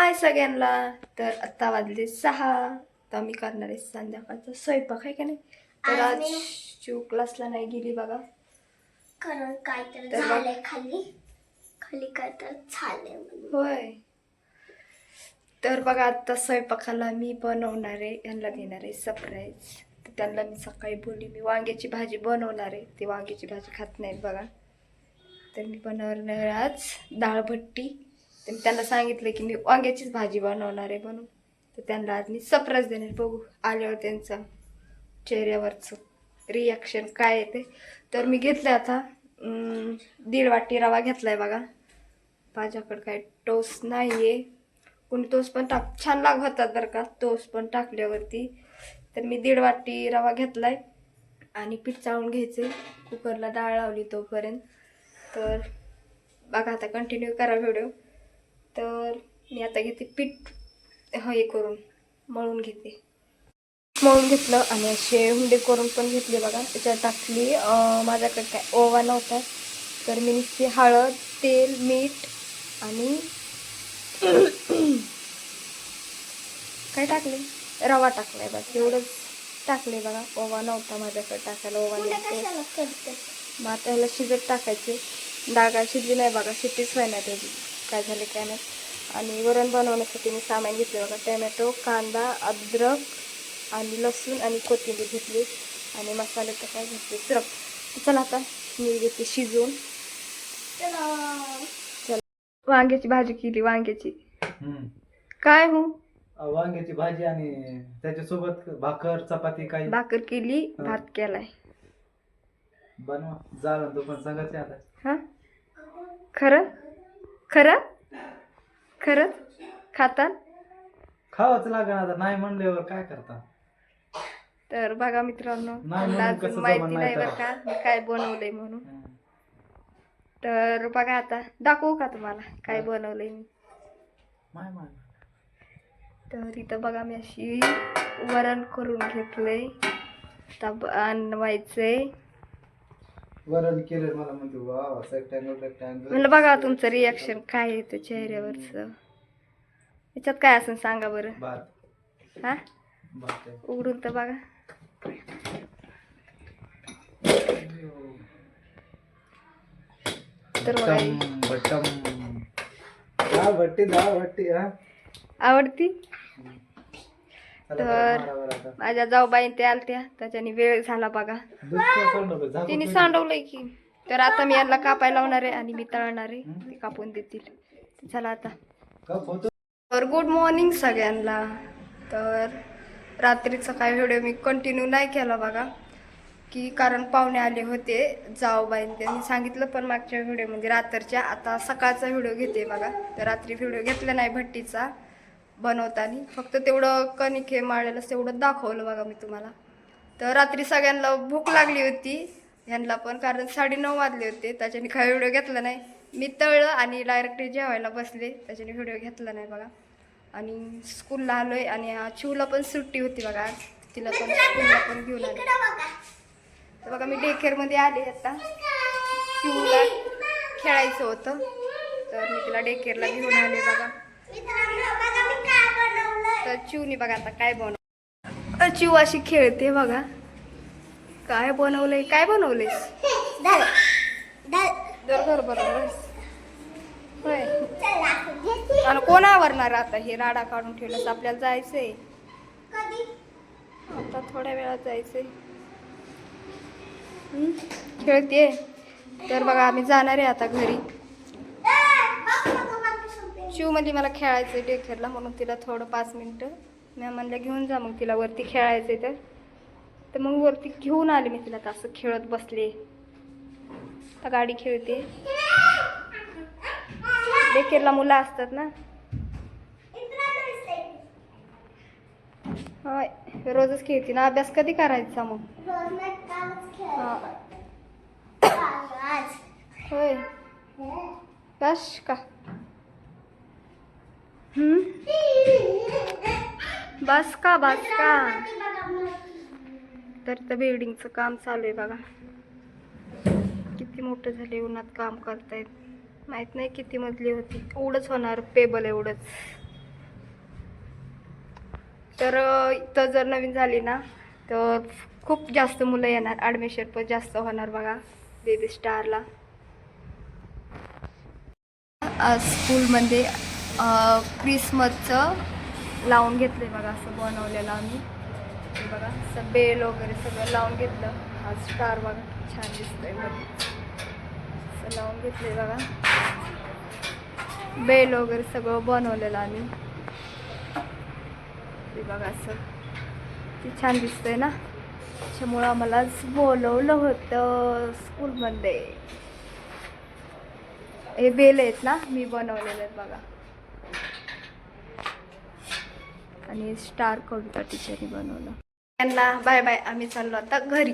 हाय सगळ्यांना तर आत्ता वाजले सहा. तर मी करणार आहे संध्याकाळचा स्वयंपाक आहे का नाही? तर आज शिव क्लासला नाही गेली बघा. कारण काय तर तर बघ. झालंय खाली. खाली काय तर झालंय म्हणून. होय. तर बघा आता स्वयंपाकाला मी बनवणार आहे यांना देणार आहे सरप्राईज तर त्यांना मी सकाळी बोलली मी वांग्याची भाजी बनवणार आहे. ते वांग्याची भाजी खात नाहीत बघा. तर मी बनवणार आहे आज डाळ भट्टी. तर मी त्यांना सांगितलं की मी वांग्याचीच भाजी बनवणार आहे म्हणून. तर त्यांना आज मी सरप्राईज देणार. बघू आल्यावर त्यांचं चेहऱ्यावरचं रिॲक्शन काय येते तर मी घेतलं आता दीड वाटी रवा घेतला आहे बघा. माझ्याकडं काय टोस नाही आहे कोणी तोस पण टाक छान लाग होतात बरं का तोस पण टाकल्यावरती. तर मी दीड वाटी रवा घेतला आहे आणि पीठ चाळून घ्यायचे कुकरला डाळ लावली तोपर्यंत. तर बघा आता कंटिन्यू करा व्हिडिओ तर मी आता घेते पीठ हे करून मळून घेते. मळून घेतलं आणि असे हुंडे करून पण घेतले बघा. त्याच्यात टाकली माझ्याकडे काय ओवा नव्हता. तर मी नुसती हळद तेल मीठ आणि काय टाकले? रवा टाकलाय बस एवढंच टाकले बघा. ओवा नव्हता माझ्याकडे टाकायला. ओवा नव्हते. मग आता ह्याला शिजत टाकायचे. डाळ काय शिजली नाही बघा. शिट्टीच व्हाय नाही त्याची काय झाले काय नाही. आणि वरण बनवण्यासाठी मी सामान घेतले बघा. टोमॅटो कांदा अद्रक आणि लसूण आणि कोथिंबीर घेतली आणि मसाले तर काय घेतले? सिरप चला आता मी घेते शिजवून. चला. वांग्याची भाजी केली वांग्याची. काय हो? वांग्याची भाजी आणि त्याच्यासोबत भाकर चपाती काही? भाकर केली. भात केलाय. बनवा झालं तू पण सांगायचे आता. हा? खरं? खरं? खरंच खातात खावाच लागेल आता. नाही म्हणल्यावर काय करता? तर बघा मित्रांनो नाही मला म्हणून अजून कसं माहिती जमणार नाही बरं का. मी काय बनवलंय म्हणून. तर बघा आता दाखवू का तुम्हाला काय. बनवलंय मी? माय माय तर इथं बघा मी अशी वरण करून घेतलंय. आता बनवायचंय वरण केलं मला म्हणते वा रेक्टँगल रेक्टँगल म्हणलं बघा तुमचं रिॲक्शन काय येतं चेहऱ्यावरचं. याच्यात काय असेल सांगा बरं. भात. हा? भात आहे. उघडून तर बघा. तर बघा. हे. बटम बटम. दहा भट्टी दहा भट्टी हा. आवडती? तर-. माझ्या जाऊबाईन ते आलत्या त्याच्याने वेळ झाला बघा. तिने. सांडवलंय की. तर आता मी यांना कापायला लावणार आहे आणि मी तळणार आहे. ते कापून देतील. चला आता. तर गुड मॉर्निंग सगळ्यांना. तर रात्रीचा काय व्हिडिओ मी कंटिन्यू नाही केला बघा. की कारण पाहुणे आले होते जाऊबाईन त्यांनी सांगितलं पण मागच्या व्हिडिओ म्हणजे रात्रीच्या. आता सकाळचा व्हिडिओ घेते बघा. तर रात्री व्हिडिओ घेतला नाही भट्टीचा. बनवताना. फक्त तेवढं कणिक हे माळलेलं तेवढं दाखवलं बघा मी तुम्हाला. तर रात्री सगळ्यांना भूक लागली होती ह्यांना पण कारण साडेनऊ वाजले होते त्याच्याने काही व्हिडिओ घेतला नाही. मी तळलं आणि डायरेक्ट जेवायला बसले त्याच्याने व्हिडिओ घेतला नाही बघा. आणि स्कूलला आलोय आणि आ, चिवला पण सुट्टी होती बघा. आज तिला पण स्कूलला पण घेऊन आले. तर बघा मी डे केअरमध्ये आले आता. चिवला खेळायचं होतं. तर मी तिला डे केअरला घेऊन आले बघा. तर चिवनी बघा आता काय बनव चिव अशी खेळते बघा. काय बनवलंय? काय घेते आणि कोण आवरणार आता? हे राडा काढून ठेवलं आपल्याला जायचंय. आता थोड्या वेळात जायचंय. खेळते तर बघा आम्ही जाणार आहे आता घरी. शिव म्हणजे मला खेळायचं डे खेळला म्हणून तिला थोडं पाच मिनटं. मी म्हणलं घेऊन जा मग तिला वरती खेळायचंय तर. तर मग वरती घेऊन आले मी तिला तर असं खेळत बसले. आता गाडी खेळते. डेकेरला मुलं असतात ना. होय रोजच खेळते ना. अभ्यास कधी करायचा मग? हा. होय. बस का? बस का बस का? तर तर बिल्डिंगचं काम चालू आहे बघा. किती मोठं झाले उन्हात काम करतायत. माहीत नाही किती मजली होती. एवढंच होणार पेबल एवढंच. तर इथं जर नवीन झाली ना तर खूप जास्त मुलं येणार. ॲडमिशन पण जास्त होणार बघा बेबी स्टारला आज स्कूलमध्ये क्रिसमसचं लावून घेतलं आहे बघा असं बनवलेलं आम्ही. ते बघा असं बेल वगैरे सगळं लावून घेतलं. हा स्टार बघा छान दिसतोय बघा. असं लावून घेतलंय बघा. बेल वगैरे सगळं बनवलेलं आम्ही. ते बघा असं. ते छान दिसतंय ना? त्याच्यामुळं आम्हाला बोलवलं होतं स्कूलमध्ये हे बेल आहेत ना? मी बनवलेले आहेत बघा. आणि स्टार कविता टीचरनी बनवलं. त्यांना बाय बाय आम्ही चाललो आता घरी.